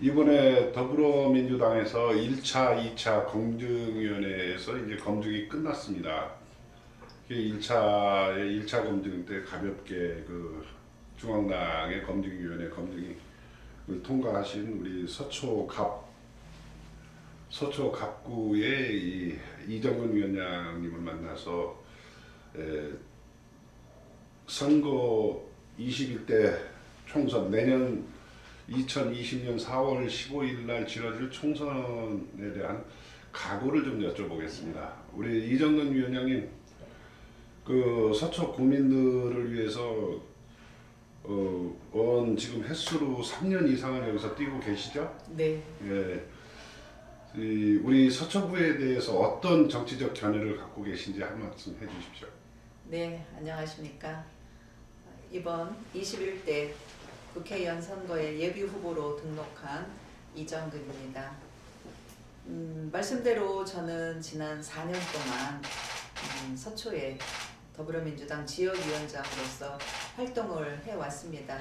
이번에 더불어민주당에서 1차, 2차 검증위원회에서 이제 검증이 끝났습니다. 1차의 1차 검증 때 가볍게 그 중앙당의 검증위원회 검증이 그 통과하신 우리 서초 갑 서초 갑구의 이 이정근 위원장님을 만나서 에, 선거 21대 총선 내년 2020년 4월 15일 날 치러질 총선에 대한 각오를 좀 여쭤보겠습니다. 우리 이정근 위원장님, 그 서초 구민들을 위해서 어, 원 지금 횟수로 3년 이상을 여기서 뛰고 계시죠? 네, 예. 이 우리 서초구에 대해서 어떤 정치적 견해를 갖고 계신지 한 말씀 해주십시오. 네, 안녕하십니까. 이번 21대 국회의원 선거에 예비 후보로 등록한 이정근입니다. 음, 말씀대로 저는 지난 4년 동안 음, 서초에 더불어민주당 지역위원장으로서 활동을 해왔습니다.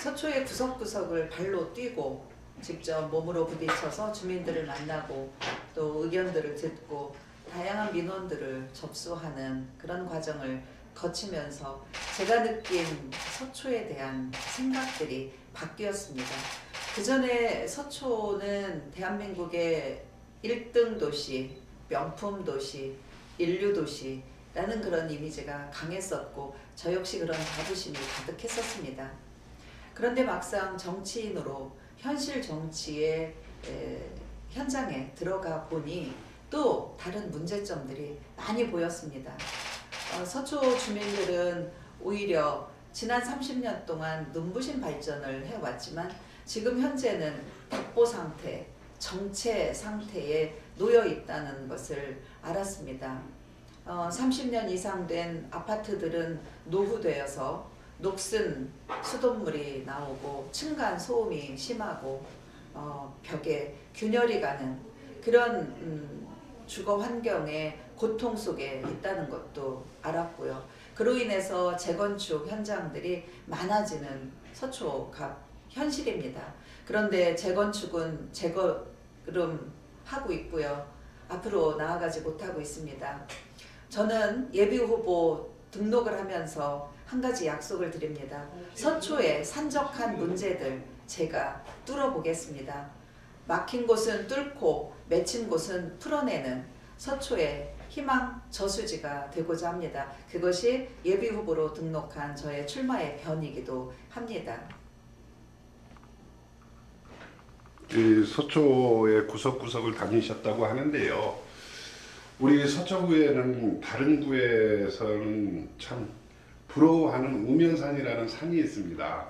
서초의 구석구석을 발로 뛰고 직접 몸으로 부딪혀서 주민들을 만나고 또 의견들을 듣고 다양한 민원들을 접수하는 그런 과정을 거치면서 제가 느낀 서초에 대한 생각들이 바뀌었습니다. 그 전에 서초는 대한민국의 1등 도시, 명품 도시, 인류 도시라는 그런 이미지가 강했었고 저 역시 그런 자부심이 가득했었습니다. 그런데 막상 정치인으로 현실 정치의 에, 현장에 들어가 보니 또 다른 문제점들이 많이 보였습니다. 어, 서초 주민들은 오히려 지난 30년 동안 눈부신 발전을 해왔지만 지금 현재는 독보 상태, 정체 상태에 놓여 있다는 것을 알았습니다. 어, 30년 이상 된 아파트들은 노후되어서 녹슨 수돗물이 나오고 층간 소음이 심하고 어, 벽에 균열이 가는 그런 음, 주거 환경의 고통 속에 있다는 것도 알았고요. 그로 인해서 재건축 현장들이 많아지는 서초갑 현실입니다. 그런데 재건축은 재거름 하고 있고요. 앞으로 나아가지 못하고 있습니다. 저는 예비 후보 등록을 하면서 한 가지 약속을 드립니다. 서초의 산적한 문제들 제가 뚫어보겠습니다. 막힌 곳은 뚫고 맺힌 곳은 풀어내는 서초의 희망 저수지가 되고자 합니다. 그것이 예비 후보로 등록한 저의 출마의 변이기도 합니다. 이 서초의 구석구석을 다니셨다고 하는데요. 우리 서초구에는 다른 구에서는 참 부러워하는 우면산이라는 산이 있습니다.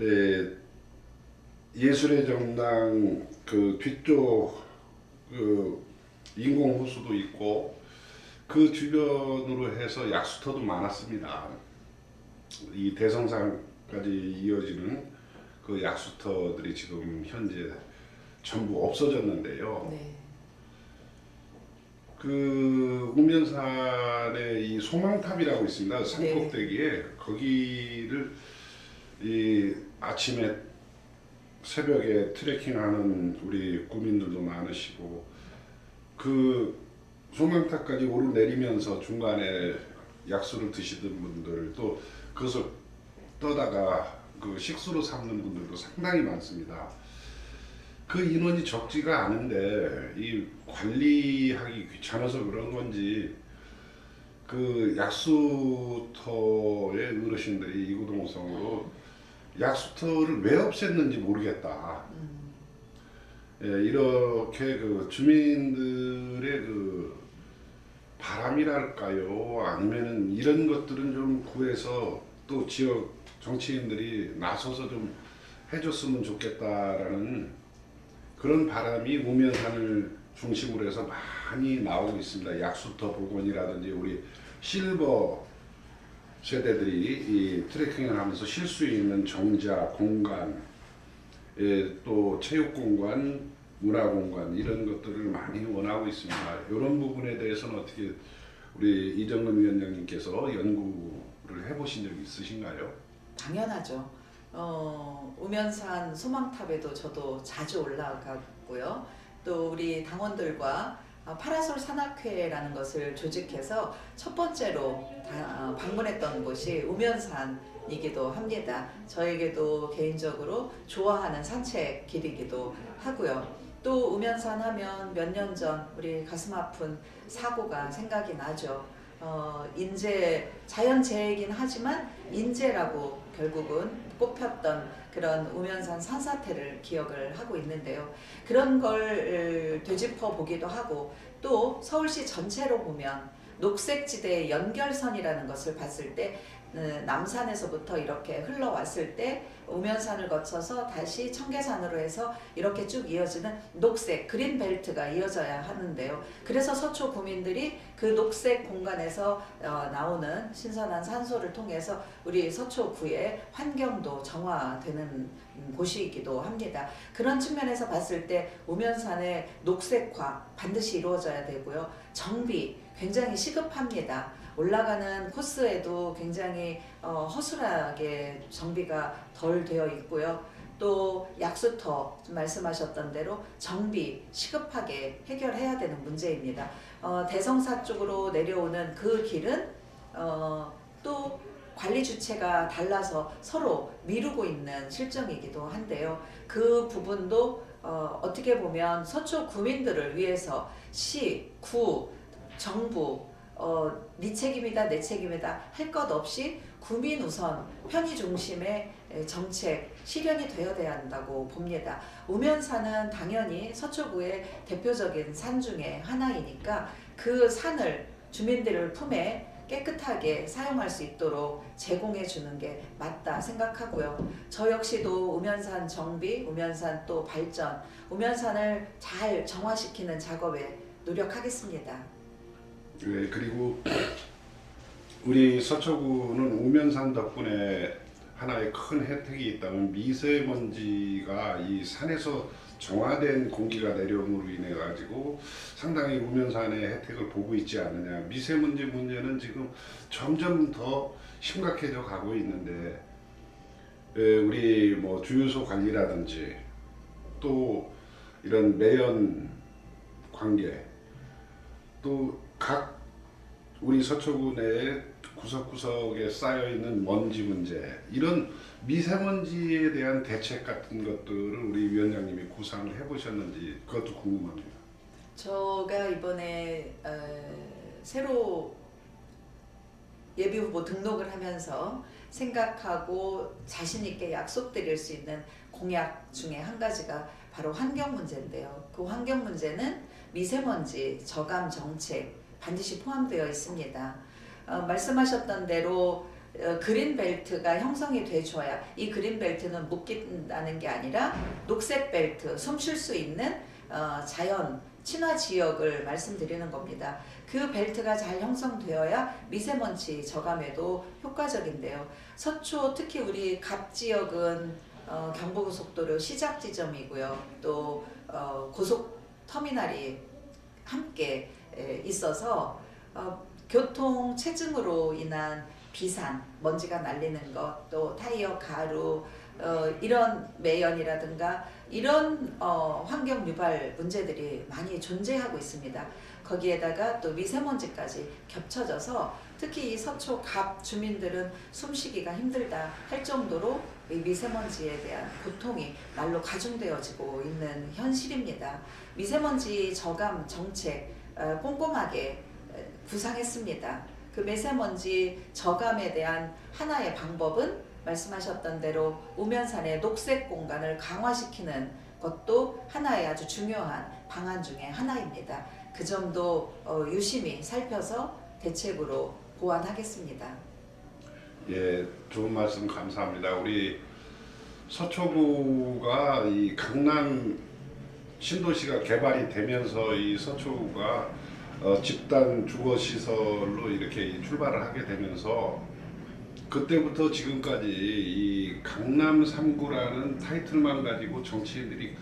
예, 예술의 정당 그 뒤쪽 그 인공 호수도 있고 그 주변으로 해서 약수터도 많았습니다. 이 대성산까지 이어지는 그 약수터들이 지금 현재 전부 없어졌는데요. 네. 그 우면산에 이 소망탑이라고 있습니다. 산꼭대기에 거기를 이 아침에 새벽에 트레킹하는 우리 구민들도 많으시고 그 소망탑까지 오르내리면서 중간에 약수를 드시던 분들 또 그것을 떠다가 그 식수로 삼는 분들도 상당히 많습니다. 그 인원이 적지가 않은데 이 관리하기 귀찮아서 그런 건지 그 약수터의 어르신들이 이구동성으로 약수터를 왜 없앴는지 모르겠다. 음, 예, 이렇게 그 주민들의 그 바람이랄까요? 아니면은 이런 것들은 좀 구해서 또 지역 정치인들이 나서서 좀 해줬으면 좋겠다라는 그런 바람이 우면산을 중심으로 해서 많이 나오고 있습니다. 약수터 복원이라든지 우리 실버 세대들이 이 트레킹을 하면서 쉴 수 있는 정자 공간, 예, 또 체육공간, 문화공간 이런 것들을 많이 원하고 있습니다. 이런 부분에 대해서는 어떻게 우리 이정근 위원장님께서 연구를 해보신 적이 있으신가요? 당연하죠. 어, 우면산 소망탑에도 저도 자주 올라가고요. 또 우리 당원들과 어, 파라솔 산악회라는 것을 조직해서 첫 번째로 다- 어, 방문했던 곳이 우면산 이기도 합니다. 저에게도 개인적으로 좋아하는 산책 길이기도 하고요. 또 우면산 하면 몇 년 전 우리 가슴 아픈 사고가 생각이 나죠. 어, 인재 자연재해이긴 하지만 인재라고 결국은 꼽혔던 그런 우면산 산사태를 기억을 하고 있는데요. 그런 걸 어, 되짚어 보기도 하고 또 서울시 전체로 보면 녹색지대의 연결선이라는 것을 봤을 때 어, 남산에서부터 이렇게 흘러왔을 때 우면산을 거쳐서 다시 청계산으로 해서 이렇게 쭉 이어지는 녹색 그린 벨트가 이어져야 하는데요. 그래서 서초 구민들이 그 녹색 공간에서 어, 나오는 신선한 산소를 통해서 우리 서초구의 환경도 정화되는 음, 곳이기도 합니다. 그런 측면에서 봤을 때 우면산의 녹색화 반드시 이루어져야 되고요. 정비 굉장히 시급합니다. 올라가는 코스에도 굉장히 어, 허술하게 정비가 덜 되어 있고요. 또 약수터 말씀하셨던 대로 정비 시급하게 해결해야 되는 문제입니다. 어, 대성사 쪽으로 내려오는 그 길은 어, 또 관리 주체가 달라서 서로 미루고 있는 실정이기도 한데요. 그 부분도 어, 어떻게 보면 서초 구민들을 위해서 시, 구, 정부 어, 네 책임이다 내 책임이다 할 것 없이 구민 우선 편의 중심의 에, 정책 실현이 되어야 한다고 봅니다. 우면산은 당연히 서초구의 대표적인 산 중에 하나이니까 그 산을 주민들을 품에 깨끗하게 사용할 수 있도록 제공해 주는 게 맞다 생각하고요. 저 역시도 우면산 정비, 우면산 또 발전, 우면산을 잘 정화시키는 작업에 노력하겠습니다. 예, 그리고 우리 서초구는 우면산 덕분에 하나의 큰 혜택이 있다면 미세먼지가 이 산에서 정화된 공기가 내려옴으로 인해 가지고 상당히 우면산의 혜택을 보고 있지 않느냐. 미세먼지 문제는 지금 점점 더 심각해져 가고 있는데 예, 우리 뭐 주유소 관리라든지 또 이런 매연 관계 또각 우리 서초구 내에 구석구석에 쌓여 있는 먼지 문제 이런 미세먼지에 대한 대책 같은 것들을 우리 위원장님이 구상을 해보셨는지 그것도 궁금합니다. 제가 이번에 어, 새로 예비 후보 등록을 하면서 생각하고 자신 있게 약속드릴 수 있는 공약 중에 한 가지가 바로 환경 문제인데요. 그 환경 문제는 미세먼지 저감 정책 반드시 포함되어 있습니다. 어, 말씀하셨던 대로 어, 그린 벨트가 형성이 돼줘야 이 그린 벨트는 묶인다는 게 아니라 녹색 벨트 숨 쉴 수 있는 어, 자연 친화 지역을 말씀드리는 겁니다. 그 벨트가 잘 형성되어야 미세먼지 저감에도 효과적인데요. 서초 특히 우리 갑 지역은 어, 경부고속도로 시작 지점이고요. 또 어, 고속 터미널이 함께 에, 있어서 어, 교통 체증으로 인한 비산, 먼지가 날리는 것, 또 타이어 가루 어, 이런 매연이라든가 이런 어, 환경 유발 문제들이 많이 존재하고 있습니다. 거기에다가 또 미세먼지까지 겹쳐져서 특히 이 서초 갑 주민들은 숨쉬기가 힘들다 할 정도로 이 미세먼지에 대한 고통이 날로 가중되어지고 있는 현실입니다. 미세먼지 저감 정책 어, 꼼꼼하게 어, 구상했습니다. 그 미세먼지 저감에 대한 하나의 방법은 말씀하셨던 대로 우면산의 녹색 공간을 강화시키는 것도 하나의 아주 중요한 방안 중에 하나입니다. 그 점도 어, 유심히 살펴서 대책으로 보완하겠습니다. 예, 좋은 말씀 감사합니다. 우리 서초구가 이 강남 신도시가 개발이 되면서 이 서초구가 어, 집단 주거 시설로 이렇게 출발을 하게 되면서 그때부터 지금까지 이 강남 3구라는 타이틀만 가지고 정치인들이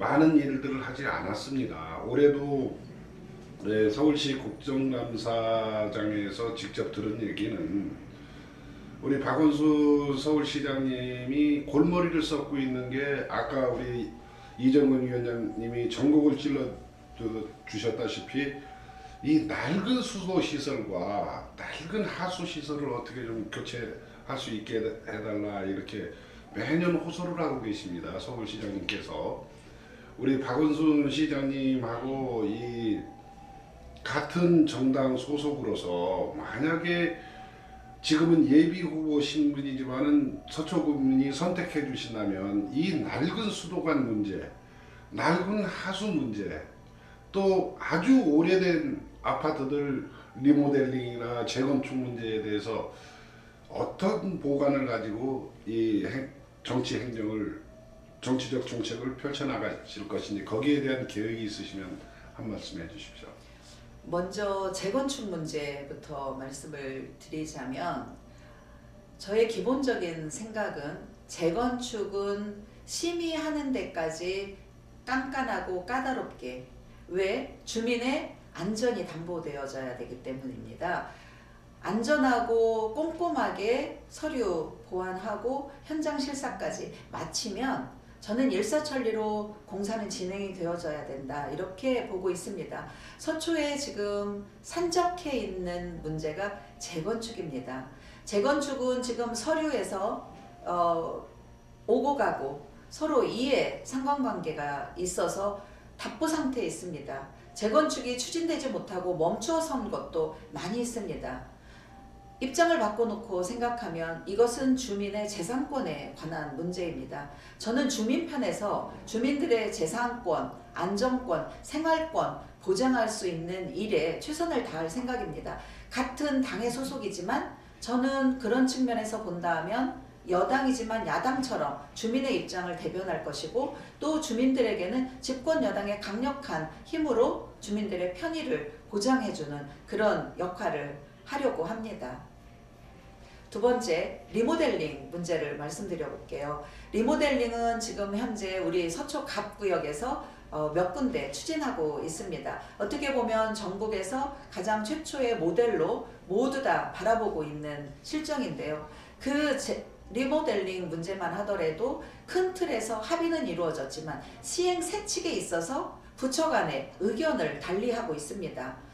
많은 일들을 하지 않았습니다. 올해도 네, 서울시 국정감사장에서 직접 들은 얘기는 우리 박원순 서울시장님이 골머리를 썩고 있는 게 아까 우리 이정근 위원장님이 전곡을 찔러 주- 주셨다시피 이 낡은 수도 시설과 낡은 하수 시설을 어떻게 좀 교체할 수 있게 해달라 이렇게 매년 호소를 하고 계십니다 서울시장님께서. 우리 박원순 시장님하고 이 같은 정당 소속으로서 만약에 지금은 예비 후보 신분이지만은 서초구민이 선택해 주신다면 이 낡은 수도관 문제, 낡은 하수 문제, 또 아주 오래된 아파트들 리모델링이나 재건축 문제에 대해서 어떤 보관을 가지고 이 행- 정치 행정을 정치적 정책을 펼쳐나가실 것인지 거기에 대한 계획이 있으시면 한 말씀 해주십시오. 먼저 재건축 문제부터 말씀을 드리자면 저의 기본적인 생각은 재건축은 심의하는 데까지 깐깐하고 까다롭게 왜 주민의 안전이 담보되어져야 되기 때문입니다. 안전하고 꼼꼼하게 서류 보완하고 현장 실사까지 마치면 저는 일사천리로 공사는 진행이 되어져야 된다 이렇게 보고 있습니다. 서초에 지금 산적해 있는 문제가 재건축입니다. 재건축은 지금 서류에서 어, 오고 가고 서로 이해 상관관계가 있어서 답보 상태에 있습니다. 재건축이 추진되지 못하고 멈춰선 것도 많이 있습니다. 입장을 바꿔놓고 생각하면 이것은 주민의 재산권에 관한 문제입니다. 저는 주민 편에서 주민들의 재산권, 안정권, 생활권 보장할 수 있는 일에 최선을 다할 생각입니다. 같은 당의 소속이지만 저는 그런 측면에서 본다면 여당이지만 야당처럼 주민의 입장을 대변할 것이고 또 주민들에게는 집권 여당의 강력한 힘으로 주민들의 편의를 보장해주는 그런 역할을 하려고 합니다. 두 번째 리모델링 문제를 말씀드려 볼게요. 리모델링은 지금 현재 우리 서초 갑구역에서 어, 몇 군데 추진하고 있습니다. 어떻게 보면 전국에서 가장 최초의 모델로 모두 다 바라보고 있는 실정인데요. 그 제, 리모델링 문제만 하더라도 큰 틀에서 합의는 이루어졌지만 시행 세칙에 있어서 부처 간의 의견을 달리하고 있습니다.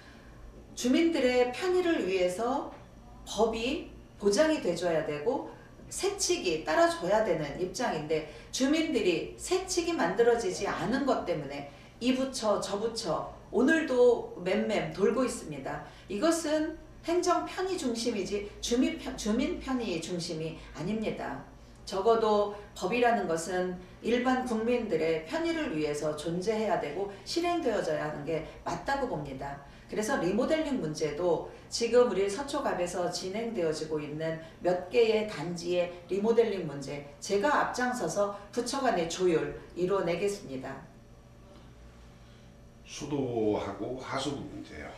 주민들의 편의를 위해서 법이 보장이 돼줘야 되고 세칙이 따라줘야 되는 입장인데 주민들이 세칙이 만들어지지 않은 것 때문에 이 부처 저 부처 오늘도 맴맴 돌고 있습니다. 이것은 행정 편의 중심이지 주민 편, 주민 편의 중심이 아닙니다. 적어도 법이라는 것은 일반 국민들의 편의를 위해서 존재해야 되고 실행되어져야 하는 게 맞다고 봅니다. 그래서 리모델링 문제도 지금 우리 서초갑에서 진행되어지고 있는 몇 개의 단지의 리모델링 문제 제가 앞장서서 부처 간의 조율 이뤄내겠습니다. 수도하고 하수 문제요.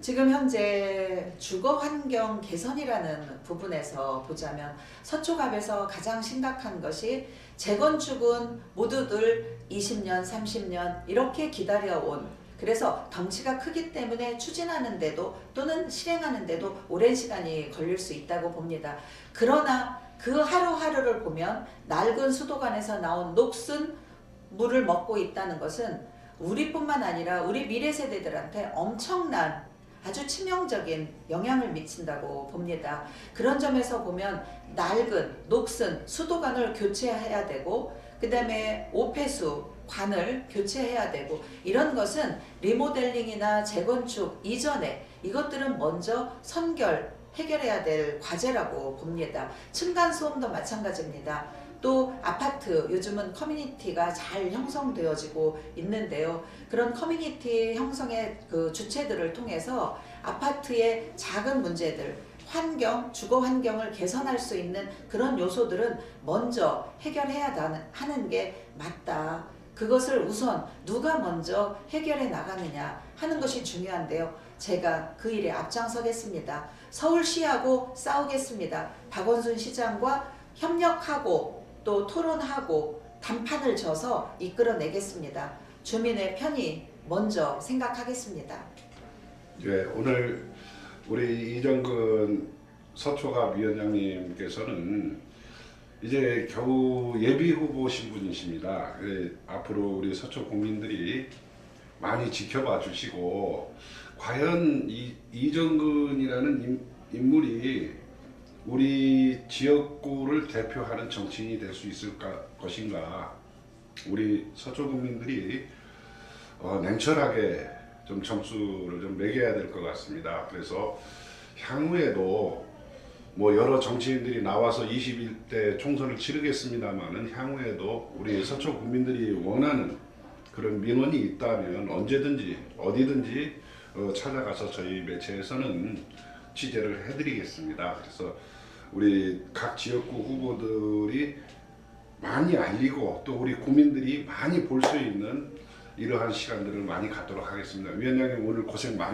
지금 현재 주거 환경 개선이라는 부분에서 보자면 서초갑에서 가장 심각한 것이 재건축은 모두들 20년, 30년 이렇게 기다려온 그래서 덩치가 크기 때문에 추진하는데도 또는 실행하는데도 오랜 시간이 걸릴 수 있다고 봅니다. 그러나 그 하루하루를 보면 낡은 수도관에서 나온 녹슨 물을 먹고 있다는 것은 우리뿐만 아니라 우리 미래 세대들한테 엄청난 아주 치명적인 영향을 미친다고 봅니다. 그런 점에서 보면 낡은 녹슨 수도관을 교체해야 되고 그 다음에 오폐수 관을 교체해야 되고 이런 것은 리모델링이나 재건축 이전에 이것들은 먼저 선결 해결해야 될 과제라고 봅니다. 층간 소음도 마찬가지입니다. 또 아파트 요즘은 커뮤니티가 잘 형성되어지고 있는데요. 그런 커뮤니티 형성의 그 주체들을 통해서 아파트의 작은 문제들 환경, 주거 환경을 개선할 수 있는 그런 요소들은 먼저 해결해야 하는 게 맞다. 그것을 우선 누가 먼저 해결해 나가느냐 하는 것이 중요한데요. 제가 그 일에 앞장서겠습니다. 서울시하고 싸우겠습니다. 박원순 시장과 협력하고 또 토론하고 단판을 져서 이끌어내겠습니다. 주민의 편의 먼저 생각하겠습니다. 예, 오늘 우리 이정근 서초갑 위원장님께서는 이제 겨우 예비 후보 신 분이십니다. 예, 앞으로 우리 서초 국민들이 많이 지켜봐 주시고 과연 이 이정근이라는 인, 인물이 우리 지역구를 대표하는 정치인이 될 수 있을까 것인가 우리 서초 국민들이 어, 냉철하게 좀 점수를 좀 매겨야 될 것 같습니다. 그래서 향후에도 뭐 여러 정치인들이 나와서 21대 총선을 치르겠습니다만은 향후에도 우리 서초 국민들이 원하는 그런 민원이 있다면 언제든지 어디든지 어, 찾아가서 저희 매체에서는 취재를 해드리겠습니다. 그래서 우리 각 지역구 후보들이 많이 알리고 또 우리 국민들이 많이 볼 수 있는 이러한 시간들을 많이 갖도록 하겠습니다. 위원장님 오늘 고생 많이